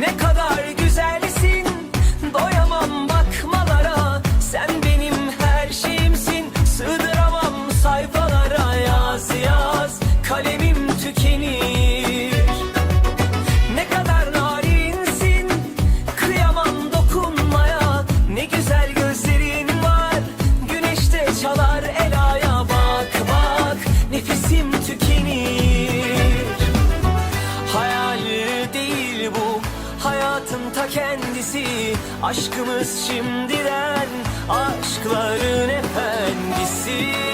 Ne kendisi Aşkımız şimdiden aşkların efendisi